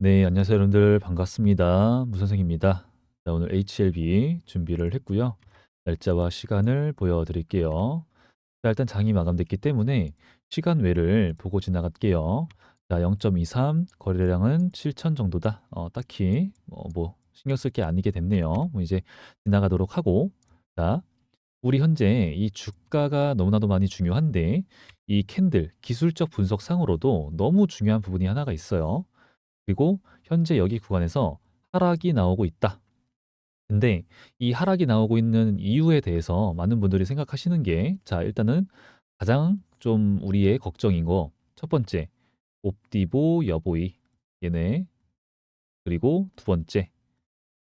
네, 안녕하세요, 여러분들. 반갑습니다. 무선생입니다. 자, 오늘 HLB 준비를 했고요. 날짜와 시간을 보여드릴게요. 자, 일단 장이 마감됐기 때문에 시간 외를 보고 지나갈게요. 자, 0.23 거래량은 7천 정도다. 어, 딱히 어, 뭐 신경 쓸 게 아니게 됐네요. 뭐 이제 지나가도록 하고, 자, 우리 현재 이 주가가 너무나도 많이 중요한데 이 캔들 기술적 분석상으로도 너무 중요한 부분이 하나가 있어요. 그리고 현재 여기 구간에서 하락이 나오고 있다. 근데 이 하락이 나오고 있는 이유에 대해서 많은 분들이 생각하시는 게, 자, 일단은 가장 좀 우리의 걱정인 거, 첫 번째, 옵디보 여보이, 얘네, 그리고 두 번째,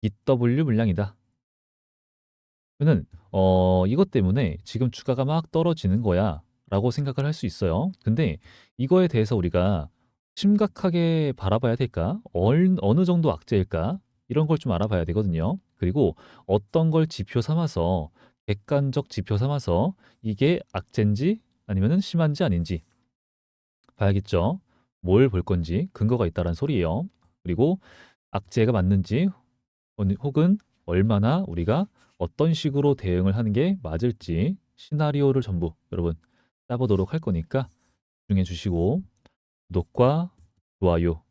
BW 물량이다. 그러면 어, 이것 때문에 지금 주가가 막 떨어지는 거야 라고 생각을 할 수 있어요. 근데 이거에 대해서 우리가 심각하게 바라봐야 될까? 얼, 어느 정도 악재일까? 이런 걸 좀 알아봐야 되거든요. 그리고 어떤 걸 지표 삼아서 객관적 지표 삼아서 이게 악재인지 아니면은 심한지 아닌지 봐야겠죠. 뭘 볼 건지 근거가 있다는 소리예요. 그리고 악재가 맞는지 혹은- 혹은 얼마나 우리가 어떤 식으로 대응을 하는 게 맞을지 시나리오를 전부 여러분 짜보도록 할 거니까 집중해 주시고 구독과 좋아요,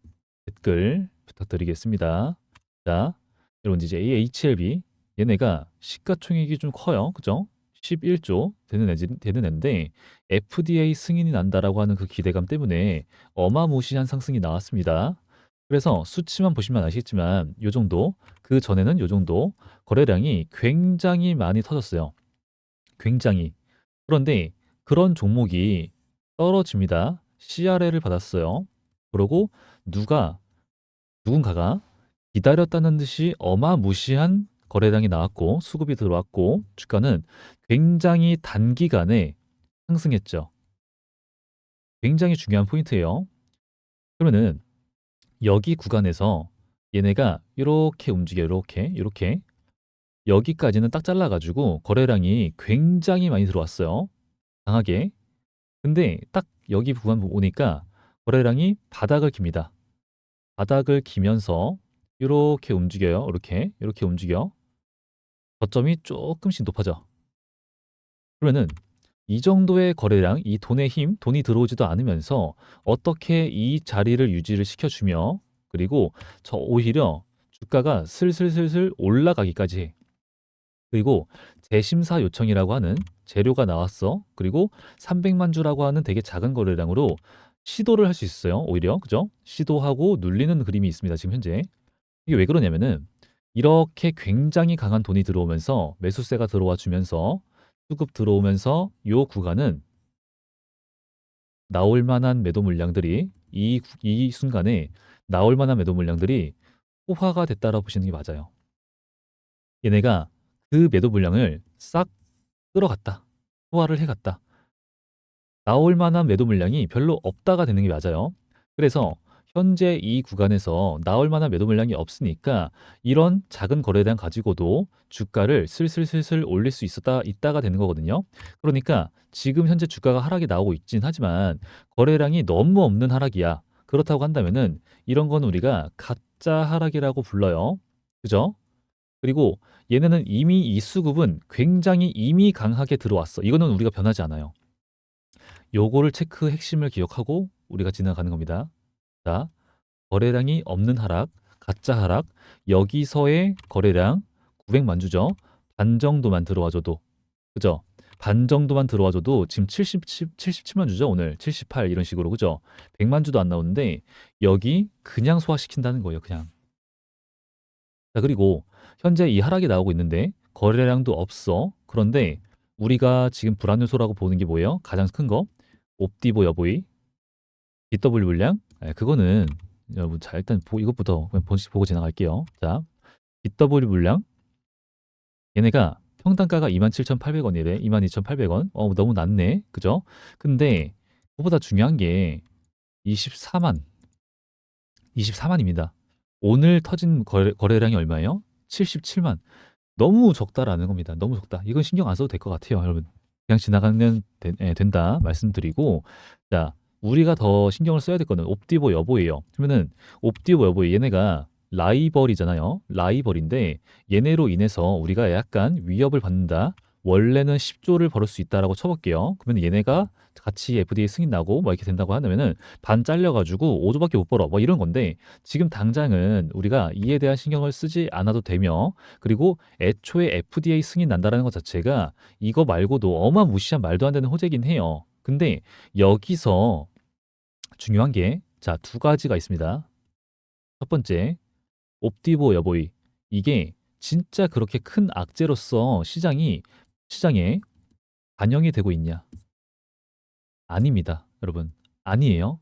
댓글 부탁드리겠습니다. 자, 여러분 이제 이 HLB 얘네가 시가총액이 좀 커요. 그죠? 11조 되는 애, 되는 애인데 FDA 승인이 난다라고 하는 그 기대감 때문에 어마무시한 상승이 나왔습니다. 그래서 수치만 보시면 아시겠지만 요 정도 그 전에는 요 정도 거래량이 굉장히 많이 터졌어요. 굉장히. 그런데 그런 종목이 떨어집니다. CRL을 받았어요. 그러고 누가 누군가가 기다렸다는 듯이 어마무시한 거래량이 나왔고 수급이 들어왔고 주가는 굉장히 단기간에 상승했죠. 굉장히 중요한 포인트예요. 그러면은 여기 구간에서 얘네가 이렇게 움직여 이렇게 이렇게 여기까지는 딱 잘라가지고 거래량이 굉장히 많이 들어왔어요. 강하게. 근데 딱 여기 구간 오니까 거래량이 바닥을 깁니다. 바닥을 기면서 이렇게 움직여요. 이렇게 이렇게 움직여. 저점이 조금씩 높아져. 그러면은 이 정도의 거래량, 이 돈의 힘, 돈이 들어오지도 않으면서 어떻게 이 자리를 유지를 시켜주며 그리고 저 오히려 주가가 슬슬슬슬 올라가기까지 해. 그리고 재심사 요청이라고 하는 재료가 나왔어. 그리고 300만 주라고 하는 되게 작은 거래량으로 시도를 할 수 있어요. 오히려 그죠? 시도하고 눌리는 그림이 있습니다. 지금 현재 이게 왜 그러냐면은 이렇게 굉장히 강한 돈이 들어오면서 매수세가 들어와 주면서 수급 들어오면서 요 구간은 나올 만한 매도 물량들이 이, 구- 이 순간에 나올 만한 매도 물량들이 호화가 됐다라고 보시는 게 맞아요. 얘네가 그 매도 물량을 싹 끌어갔다. 호화를 해갔다. 나올 만한 매도 물량이 별로 없다가 되는 게 맞아요. 그래서 현재 이 구간에서 나올 만한 매도 물량이 없으니까 이런 작은 거래량 가지고도 주가를 슬슬슬슬 올릴 수 있었다 있다가 되는 거거든요. 그러니까 지금 현재 주가가 하락이 나오고 있진 하지만 거래량이 너무 없는 하락이야. 그렇다고 한다면은 이런 건 우리가 가짜 하락이라고 불러요. 그죠? 그리고 얘네는 이미 이 수급은 굉장히 이미 강하게 들어왔어. 이거는 우리가 변하지 않아요. 요거를 체크 핵심을 기억하고 우리가 지나가는 겁니다. 자, 거래량이 없는 하락, 가짜 하락, 여기서의 거래량 900만 주죠. 반 정도만 들어와줘도, 그죠? 반 정도만 들어와줘도 지금 77, 77만 주죠, 오늘. 78 이런 식으로, 그죠? 100만 주도 안 나오는데 여기 그냥 소화시킨다는 거예요, 그냥. 자, 그리고 현재 이 하락이 나오고 있는데 거래량도 없어. 그런데 우리가 지금 불안 요소라고 보는 게 뭐예요? 가장 큰 거. 옵디보 여보이, BW 물량. 예, 그거는 여러분 자 일단 보, 이것부터 그냥 보, 보고 지나갈게요. 자, BW 물량. 얘네가 평단가가 27,800원이래. 22,800원. 어, 너무 낮네. 그죠? 근데 그보다 중요한 게 24만 24만입니다. 오늘 터진 거래, 거래량이 얼마예요? 77만. 너무 적다라는 겁니다. 너무 적다. 이건 신경 안 써도 될 것 같아요, 여러분. 그냥 지나가면 된, 예, 된다 말씀드리고 자 우리가 더 신경을 써야 될 거는 옵디보 여부예요. 그러면은 옵디보 여부 얘네가 라이벌이잖아요. 라이벌인데 얘네로 인해서 우리가 약간 위협을 받는다. 원래는 10조를 벌을 수 있다라고 쳐볼게요. 그러면 얘네가 같이 FDA 승인 나고 뭐 이렇게 된다고 하면은 반 잘려가지고 5조밖에 못 벌어 뭐 이런 건데 지금 당장은 우리가 이에 대한 신경을 쓰지 않아도 되며 그리고 애초에 FDA 승인 난다라는 것 자체가 이거 말고도 어마무시한 말도 안 되는 호재긴 해요. 근데 여기서 중요한 게 자 두 가지가 있습니다. 첫 번째 옵디보 여보이 이게 진짜 그렇게 큰 악재로서 시장이 시장에 반영이 되고 있냐? 아닙니다, 여러분. 아니에요.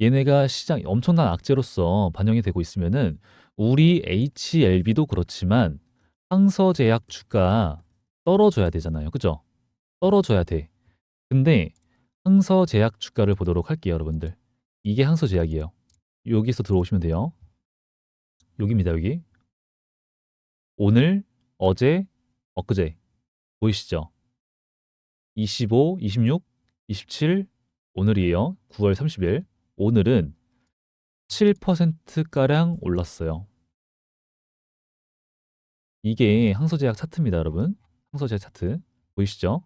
얘네가 시장 엄청난 악재로서 반영이 되고 있으면은 우리 HLB도 그렇지만 항서제약 주가 떨어져야 되잖아요. 그죠? 떨어져야 돼. 근데 항서제약 주가를 보도록 할게요, 여러분들. 이게 항서제약이에요. 여기서 들어오시면 돼요. 여기입니다, 여기. 오늘, 어제, 엊그제 보이시죠? 25, 26, 27 오늘이에요. 9월 30일. 오늘은 7%가량 올랐어요. 이게 항서제약 차트입니다, 여러분. 항서제약 차트. 보이시죠?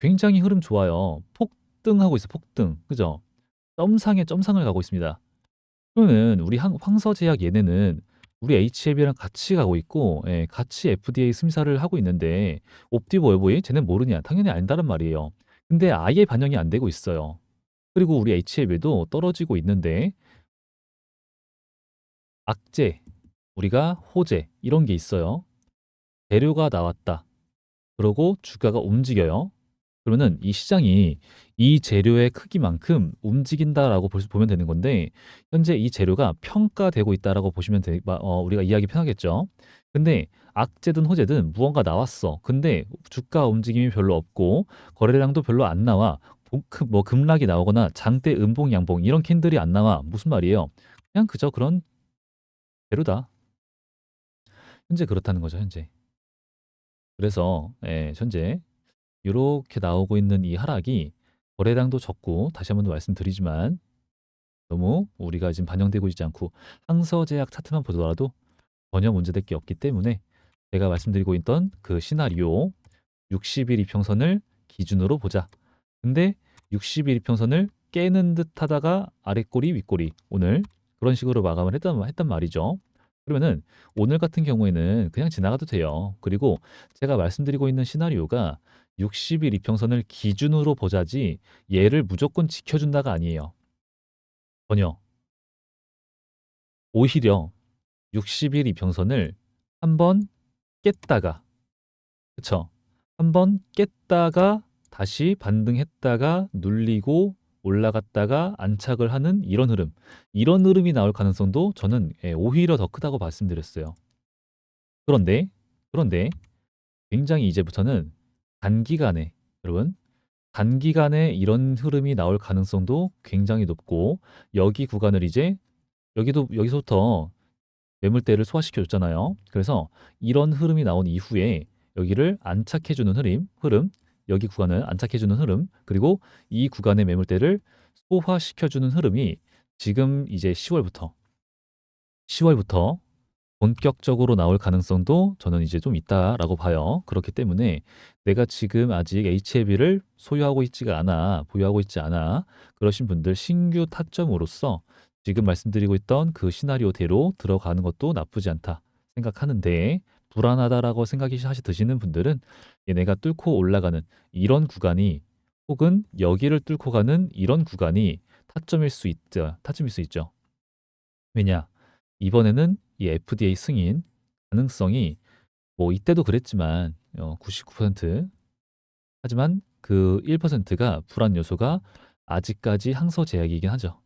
굉장히 흐름 좋아요. 폭등하고 있어, 폭등. 그죠? 점상에 점상을 가고 있습니다. 그러면 우리 항, 황서제약 얘네는 우리 HLB랑 같이 가고 있고, 예, 같이 FDA 심사를 하고 있는데, 옵디보 여보이 쟤는 모르냐? 당연히 안다는 말이에요. 근데 아예 반영이 안 되고 있어요. 그리고 우리 HLB도 떨어지고 있는데, 악재, 우리가 호재, 이런 게 있어요. 재료가 나왔다. 그러고 주가가 움직여요. 그러면은 이 시장이 이 재료의 크기만큼 움직인다라고 볼 수 보면 되는 건데 현재 이 재료가 평가되고 있다라고 보시면 되, 어, 우리가 이해하기 편하겠죠. 근데 악재든 호재든 무언가 나왔어. 근데 주가 움직임이 별로 없고 거래량도 별로 안 나와. 뭐 급락이 나오거나 장대 음봉 양봉 이런 캔들이 안 나와. 무슨 말이에요? 그냥 그저 그런 재료다. 현재 그렇다는 거죠, 현재. 그래서 예, 현재 이렇게 나오고 있는 이 하락이 거래량도 적고 다시 한번 말씀드리지만 너무 우리가 지금 반영되고 있지 않고 항서제약 차트만 보더라도 전혀 문제될 게 없기 때문에 제가 말씀드리고 있던 그 시나리오 60일 이평선을 기준으로 보자. 근데 60일 이평선을 깨는 듯 하다가 아랫꼬리 윗꼬리 오늘 그런 식으로 마감을 했단, 했단 말이죠. 그러면은 오늘 같은 경우에는 그냥 지나가도 돼요. 그리고 제가 말씀드리고 있는 시나리오가 60일 이평선을 기준으로 보자지 얘를 무조건 지켜준다가 아니에요. 전혀. 오히려 60일 이평선을 한번 깼다가 그쵸? 한번 깼다가 다시 반등했다가 눌리고 올라갔다가 안착을 하는 이런 흐름. 이런 흐름이 나올 가능성도 저는 예, 오히려 더 크다고 말씀드렸어요. 그런데 그런데 굉장히 이제부터는 단기간에 여러분 단기간에 이런 흐름이 나올 가능성도 굉장히 높고 여기 구간을 이제 여기도 여기서부터 매물대를 소화시켜 줬잖아요. 그래서 이런 흐름이 나온 이후에 여기를 안착해 주는 흐름, 흐름, 여기 구간을 안착해 주는 흐름, 그리고 이 구간의 매물대를 소화시켜 주는 흐름이 지금 이제 10월부터 10월부터 본격적으로 나올 가능성도 저는 이제 좀 있다라고 봐요. 그렇기 때문에 내가 지금 아직 HLB를 소유하고 있지가 않아, 보유하고 있지 않아. 그러신 분들 신규 타점으로서 지금 말씀드리고 있던 그 시나리오대로 들어가는 것도 나쁘지 않다 생각하는데 불안하다라고 생각이 하시 드시는 분들은 얘네가 뚫고 올라가는 이런 구간이 혹은 여기를 뚫고 가는 이런 구간이 타점일 수 있죠. 타점일 수 있죠. 왜냐? 이번에는 이 FDA 승인 가능성이 뭐 이때도 그랬지만 어, 99% 하지만 그 1%가 불안 요소가 아직까지 항서 제약이긴 하죠.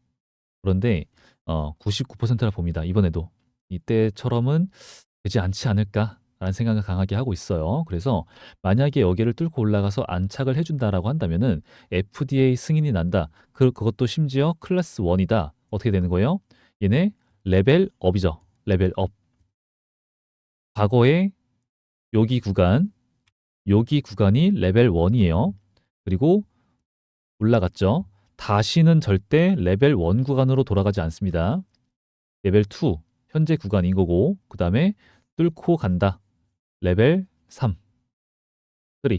그런데 어, 99%라 봅니다. 이번에도 이때처럼은 되지 않지 않을까라는 생각을 강하게 하고 있어요. 그래서 만약에 여기를 뚫고 올라가서 안착을 해준다라고 한다면은 FDA 승인이 난다. 그 그것도 심지어 클래스 1이다. 어떻게 되는 거예요? 얘네 레벨업이죠. 레벨업. 과거에 여기 구간, 여기 구간이 레벨 1이에요. 그리고 올라갔죠. 다시는 절대 레벨 1 구간으로 돌아가지 않습니다. 레벨 2 현재 구간인 거고 그 다음에 뚫고 간다. 레벨 3. 3.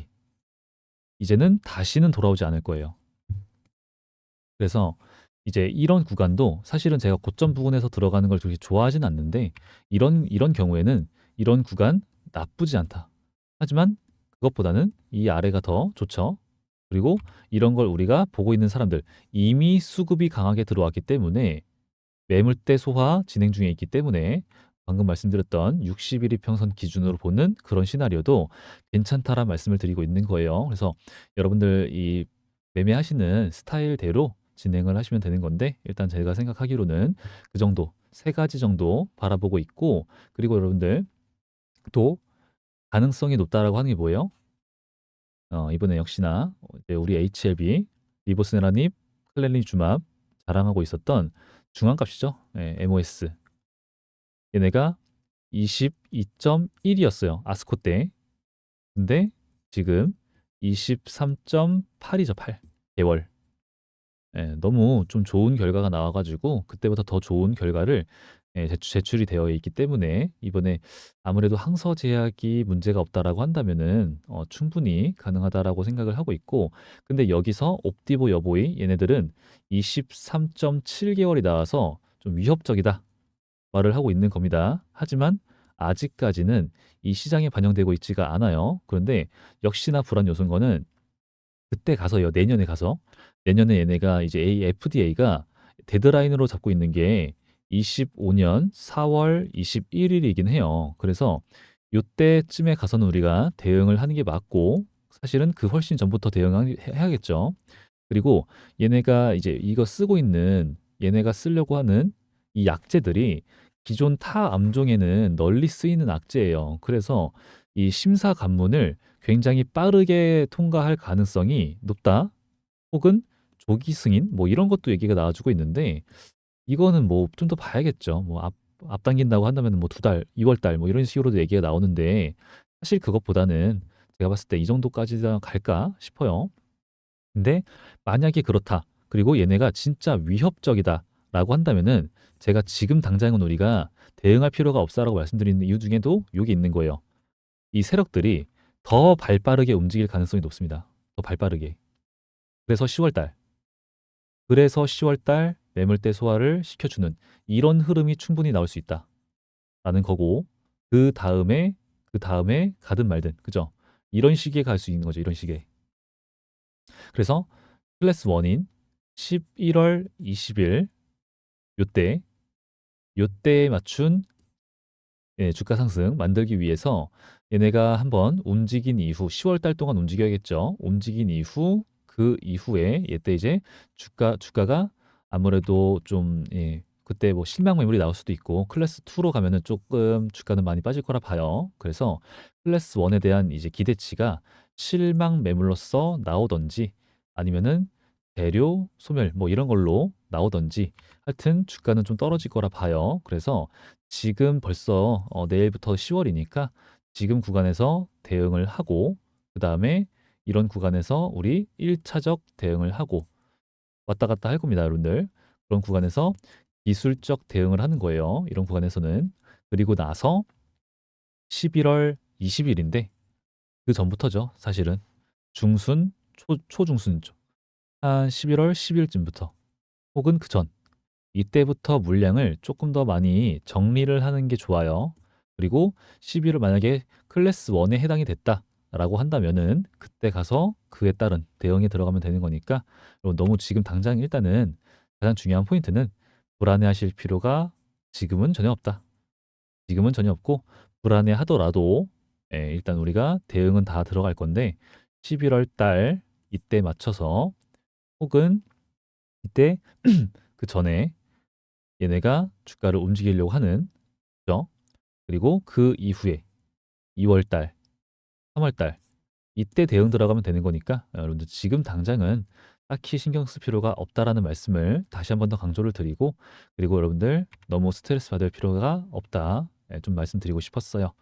이제는 다시는 돌아오지 않을 거예요. 그래서 이제 이런 구간도 사실은 제가 고점 부근에서 들어가는 걸 그렇게 좋아하진 않는데 이런 이런 경우에는 이런 구간 나쁘지 않다. 하지만 그것보다는 이 아래가 더 좋죠. 그리고 이런 걸 우리가 보고 있는 사람들 이미 수급이 강하게 들어왔기 때문에 매물대 소화 진행 중에 있기 때문에 방금 말씀드렸던 60일 이 평선 기준으로 보는 그런 시나리오도 괜찮다라는 말씀을 드리고 있는 거예요. 그래서 여러분들 이 매매하시는 스타일대로 진행을 하시면 되는 건데 일단 제가 생각하기로는 그 정도 세 가지 정도 바라보고 있고 그리고 여러분들 또 가능성이 높다라고 하는 게 뭐예요? 어, 이번에 역시나 우리 HLB 리보스네라닙 클렐린 주맙 자랑하고 있었던 중앙값이죠. 예, MOS 얘네가 22.1이었어요. 아스코 때. 근데 지금 23.8이죠. 8. 개월. 예, 너무 좀 좋은 결과가 나와 가지고 그때보다 더 좋은 결과를 예, 제출, 제출이 되어 있기 때문에 이번에 아무래도 항서 제약이 문제가 없다라고 한다면은 어, 충분히 가능하다라고 생각을 하고 있고 근데 여기서 옵디보 여보이 얘네들은 23.7 개월이 나와서 좀 위협적이다 말을 하고 있는 겁니다. 하지만 아직까지는 이 시장에 반영되고 있지가 않아요. 그런데 역시나 불안 요소인 거는 그때 가서요. 내년에 가서 내년에 얘네가 이제 AFDA가 데드라인으로 잡고 있는 게 25년 4월 21일이긴 해요. 그래서 요때쯤에 가서는 우리가 대응을 하는 게 맞고 사실은 그 훨씬 전부터 대응해야겠죠. 그리고 얘네가 이제 이거 쓰고 있는 얘네가 쓰려고 하는 이 약제들이 기존 타 암종에는 널리 쓰이는 악재예요. 그래서 이 심사 관문을 굉장히 빠르게 통과할 가능성이 높다. 혹은 조기 승인 뭐 이런 것도 얘기가 나와주고 있는데 이거는 뭐 좀 더 봐야겠죠. 뭐 앞, 앞당긴다고 한다면 뭐 두 달, 2월 달 뭐 이런 식으로도 얘기가 나오는데 사실 그것보다는 제가 봤을 때 이 정도까지 갈까 싶어요. 근데 만약에 그렇다. 그리고 얘네가 진짜 위협적이다라고 한다면은 제가 지금 당장은 우리가 대응할 필요가 없다라고 말씀드리는 이유 중에도 여기 있는 거예요. 이 세력들이 더 발빠르게 움직일 가능성이 높습니다. 더 발빠르게. 그래서 10월 달. 그래서 10월 달 매물대 소화를 시켜주는 이런 흐름이 충분히 나올 수 있다. 라는 거고 그 다음에 그 다음에 가든 말든 그죠? 이런 시기에 갈 수 있는 거죠. 이런 시기에. 그래서 클래스 1인 11월 20일 요때 요때에 맞춘 예, 주가 상승 만들기 위해서 얘네가 한번 움직인 이후 10월 달 동안 움직여야겠죠. 움직인 이후 그 이후에 얘때 이제 주가 주가가 아무래도 좀 예, 그때 뭐 실망 매물이 나올 수도 있고 클래스 2로 가면은 조금 주가는 많이 빠질 거라 봐요. 그래서 클래스 1에 대한 이제 기대치가 실망 매물로서 나오던지 아니면은 대료 소멸 뭐 이런 걸로 나오던지 하여튼 주가는 좀 떨어질 거라 봐요. 그래서 지금 벌써 어, 내일부터 10월이니까 지금 구간에서 대응을 하고 그 다음에 이런 구간에서 우리 1차적 대응을 하고 왔다 갔다 할 겁니다, 여러분들. 그런 구간에서 기술적 대응을 하는 거예요. 이런 구간에서는. 그리고 나서 11월 20일인데 그 전부터죠, 사실은. 중순, 초, 초중순 한 11월 10일쯤부터 혹은 그 전. 이때부터 물량을 조금 더 많이 정리를 하는 게 좋아요. 그리고 11월 만약에 클래스 1에 해당이 됐다. 라고 한다면은 그때 가서 그에 따른 대응에 들어가면 되는 거니까 너무 지금 당장 일단은 가장 중요한 포인트는 불안해하실 필요가 지금은 전혀 없다. 지금은 전혀 없고 불안해하더라도 예, 일단 우리가 대응은 다 들어갈 건데 11월 달 이때 맞춰서 혹은 이때 그 전에 얘네가 주가를 움직이려고 하는? 그리고 그 이후에 2월 달 3월 달 이때 대응 들어가면 되는 거니까 여러분들 지금 당장은 딱히 신경 쓸 필요가 없다라는 말씀을 다시 한 번 더 강조를 드리고 그리고 여러분들 너무 스트레스 받을 필요가 없다 예, 좀 말씀드리고 싶었어요. 자,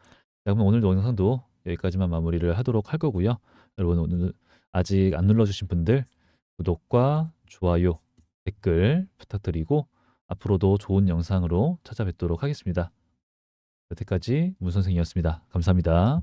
그러면 오늘 영상도 여기까지만 마무리를 하도록 할 거고요. 여러분 오늘 아직 안 눌러주신 분들 구독과 좋아요, 댓글 부탁드리고 앞으로도 좋은 영상으로 찾아뵙도록 하겠습니다. 여태까지 문 선생이었습니다. 감사합니다.